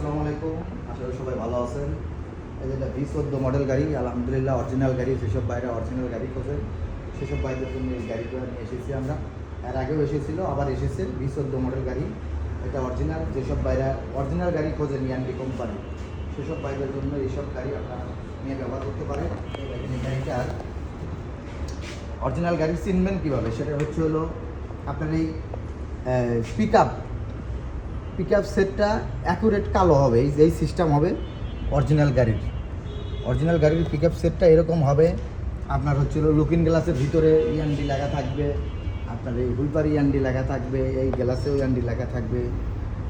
আসসালামু আলাইকুম। করি সবাই ভালো আছেন। এই যেটা ভি চোদ্দ মডেল গাড়ি, আলহামদুলিল্লাহ অরিজিনাল গাড়ি, যেসব বাইরে অরিজিনাল গাড়ি খোঁজেন সেসব বাইরের জন্য এই গাড়িটা নিয়ে এসেছি আমরা। এর আগেও এসেছিল, আবার এসেছে ভি চোদ্দ মডেল গাড়ি। এটা অরিজিনাল যেসব বাইরে অরিজিনাল গাড়ি খোঁজেন ইয়ান্ডি কোম্পানি সেসব বাইরের জন্য এইসব গাড়ি আপনারা নিয়ে ব্যবহার করতে পারেন। এই অরিজিনাল গাড়ি চিনবেন কীভাবে? সেটা হচ্ছে হলো আপনার এই পিক আপ পিক আপ সেটটা অ্যাকুরেট কালো হবে, এই যে সিস্টেম হবে অরিজিনাল গাড়ির। অরিজিনাল গাড়ির পিক আপ সেটটা এরকম হবে, আপনার হচ্ছিল লুকিং গ্লাসের ভিতরে ইয়ান্ডি লাগা থাকবে, আপনার এই হুইপার ইয়ান্ডি লেখা থাকবে, এই গ্লাসেও ইয়ান্ডি লেখা থাকবে,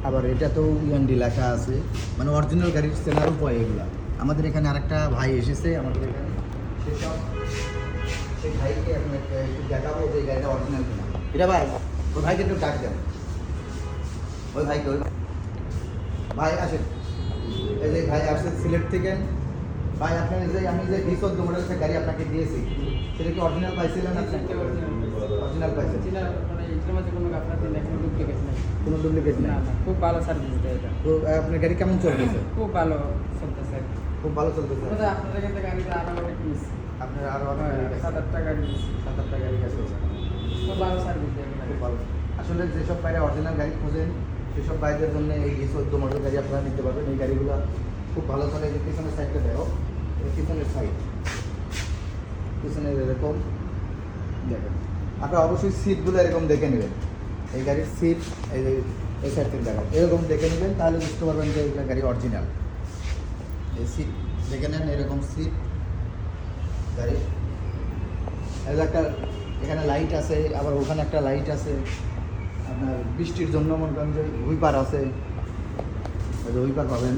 আবার এটাতেও ইয়ান্ডি লেখা আছে মানে অরিজিনাল গাড়ির চেনার উপায় এগুলা। আমাদের এখানে আরেকটা ভাই এসেছে, আমাদের এখানে সেসব সেই ভাইকে একটু দেখাবো যে গাড়িটা অরিজিনাল কিনা। এটা ভাই? ওই ভাইকে একটু ডাক দেন। ওই ভাইকে ওই ভাই। আসেন। এই যে ভাই আসছে সিলেট থেকে। ভাই আপনার যে আমি যে ভি চোদ্দ মডেল একটা গাড়ি আপনাকে দিয়েছি সেটা কি অরিজিনাল পাইছিলেন অরিজিনাল পাইছেন। মানে কোনো ডুপ্লিকেট নেই খুব ভালো সার্ভিস দেয় এটা। তো আপনার গাড়ি কেমন চলতেছে? খুব ভালো চলতেছে। খুব ভালো চলতেছে। আমাদের আপনাদের এখান গাড়িটা আরও অনেক মিস আপনার আরও অনেক সাত আটটা গাড়ি সাত আটটা গাড়ি গেছে খুব ভালো সার্ভিস দেয় খুব ভালো। আসলে যেসব বাইরে অরিজিনাল গাড়ি খোঁজেন সেসব বাইরের জন্য এই চোদ্দ মডেল গাড়ি আপনারা নিতে পারবেন, এই গাড়িগুলো খুব ভালো চলে যে পিছনের সাইডটা দেখো। পিছনের সাইড পিছনের এরকম। দেখেন। আপনারা অবশ্যই সিটগুলো এরকম দেখে নেবেন। এই গাড়ির সিট এই এই সাইড থেকে দেখেন। এরকম দেখে নেবেন, তাহলে বুঝতে পারবেন যে এইটা গাড়ি অরিজিনাল এই সিট দেখে নেন, এরকম সিট গাড়ি। একটা এখানে লাইট আছে, আবার ওখানে একটা লাইট আছে। আপনার বৃষ্টির জন্য মনে করেন যে হুইপার আছে হুইপার পাবেন।